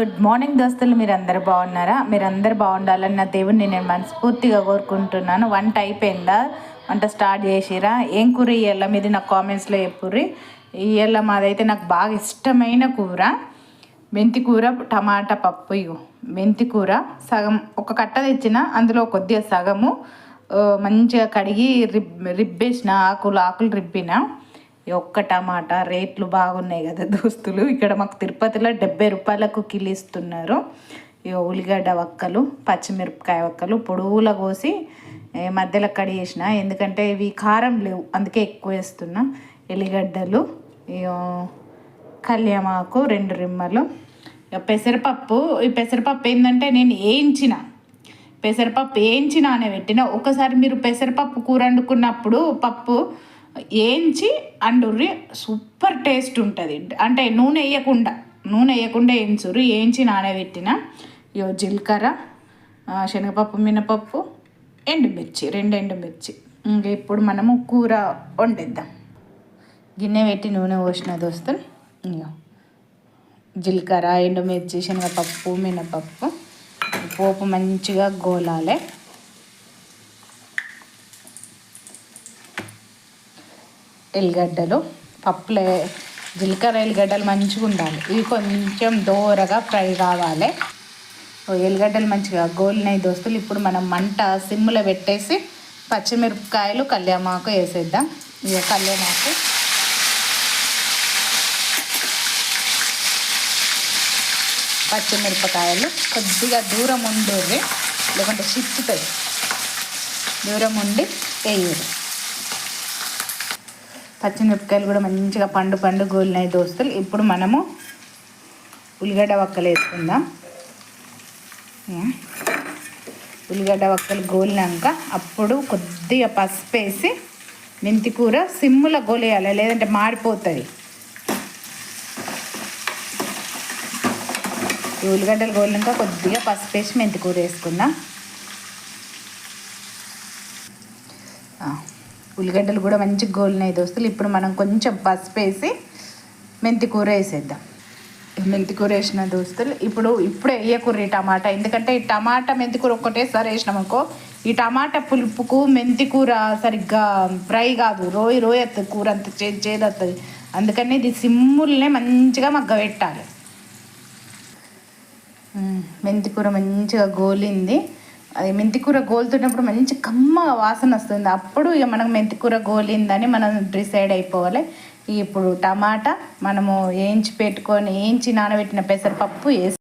Good morning దోస్తులు. మీరు అందరు బాగున్నారా? మీరు అందరు బాగుండాలని నా దేవుడిని నేను మనస్ఫూర్తిగా కోరుకుంటున్నాను. వంట అయిపోయిందా? వంట స్టార్ట్ చేసిరా? ఏం కూర ఇయ్యాల? మీది నాకు కామెంట్స్లో చెప్పుర్రి. ఇయ్యాల మాదైతే నాకు బాగా ఇష్టమైన కూర. మెంతి కూర టమాటా పప్పు ఇగో. మెంతి కూర సగం ఒక కట్ట తెచ్చిన అందులో కొద్దిగా సగము మంచిగా కడిగి రిబ్ రిబ్బేసిన ఆకులు ఆకులు రిబ్బిన. ఒక్క టమాటా రేట్లు బాగున్నాయి కదా దోస్తులు. ఇక్కడ మాకు తిరుపతిలో డెబ్బై రూపాయలకు కిలో ఇస్తున్నారు. ఇక ఉల్లిగడ్డ వక్కలు పచ్చిమిరపకాయ వక్కలు పొడవుల కోసి మధ్యలో కడి చేసిన. ఎందుకంటే ఇవి కారం లేవు అందుకే ఎక్కువ వేస్తున్నా. ఎల్లిగడ్డలు కళ్యామాకు రెండు రిమ్మలు. పెసరపప్పు ఈ పెసరపప్పు ఏంటంటే నేను వేయించిన. పెసరపప్పు వేయించిననే పెట్టిన. ఒకసారి మీరు పెసరపప్పు కూర వండుకున్నప్పుడు పప్పు వేయించి అండుర్రి సూపర్ టేస్ట్ ఉంటుంది. అంటే నూనె వేయకుండా నూనె వేయకుండా వేయించుర్రి వేయించి నానబెట్టిన ఇయో జీలకర్ర శనగపప్పు మినపప్పు ఎండుమిర్చి రెండు ఎండుమిర్చి. ఇంకా ఇప్పుడు మనము కూర వండిద్దాం. గిన్నె పెట్టి నూనె పోసిన దోస్తులు ఇగో జీలకర్ర ఎండుమిర్చి శనగపప్పు మినపప్పు పోపు మంచిగా గోలాలే. ఎల్లిగడ్డలు పప్పులే జీలకర్ర ఎల్లిగడ్డలు మంచిగా ఉండాలి. ఇవి కొంచెం దోరగా ఫ్రై కావాలి. ఓ ఎల్లిగడ్డలు మంచిగా గోలినాయి దోస్తులు ఇప్పుడు మనం మంట సిమ్లో పెట్టేసి పచ్చిమిరపకాయలు కళ్యామాకు వేసేద్దాం. ఇక కళ్యామాకు. పచ్చిమిరపకాయలు కొద్దిగా దూరం ఉండేవి లేకుంటే చిక్కుతుంది. దూరం ఉండి వేయరు పచ్చిమిరపకాయలు కూడా మంచిగా పండు పండు గోలినాయి దోస్తులు. ఇప్పుడు మనము ఉల్లిగడ్డ వక్కలు వేసుకుందాం. ఉల్లిగడ్డ వక్కలు గోలినాక అప్పుడు కొద్దిగా పసుపు వేసి మెంతి కూర సిమ్ములో గోలేయాలి లేదంటే మాడిపోతుంది ఉల్లిగడ్డలు గోలినాక కొద్దిగా పసుపు వేసి మెంతి కూర వేసుకుందాం. ఉల్లిగడ్డలు కూడా మంచి గోలినాయి దోస్తులు. ఇప్పుడు మనం కొంచెం పసుపు వేసి మెంతి కూర వేసేద్దాం. మెంతి కూర వేసిన దోస్తులు ఇప్పుడు ఇప్పుడే వేయకూర ఈ టమాటా. ఎందుకంటే ఈ టమాటా మెంతి కూర ఒక్కటేసారి వేసినాం అనుకో ఈ టమాటా పులుపుకు మెంతి కూర సరిగ్గా ఫ్రై కాదు. రోయి రోయి వస్తుంది కూర అంత చేదు చేదు వస్తుంది అందుకని ఇది సిమ్ముల్నే మంచిగా మగ్గబెట్టాలి. మెంతికూర మెంతి కూర మంచిగా గోలింది. అది మెంతికూర గోలుతున్నప్పుడు మంచి కమ్మగా వాసన వస్తుంది. అప్పుడు ఇక మనకు మెంతికూర గోలిందని మనం డిసైడ్ అయిపోవాలి. ఇప్పుడు టమాటా మనము వేయించి పెట్టుకొని వేయించి నానబెట్టిన పెసరపప్పు వేసి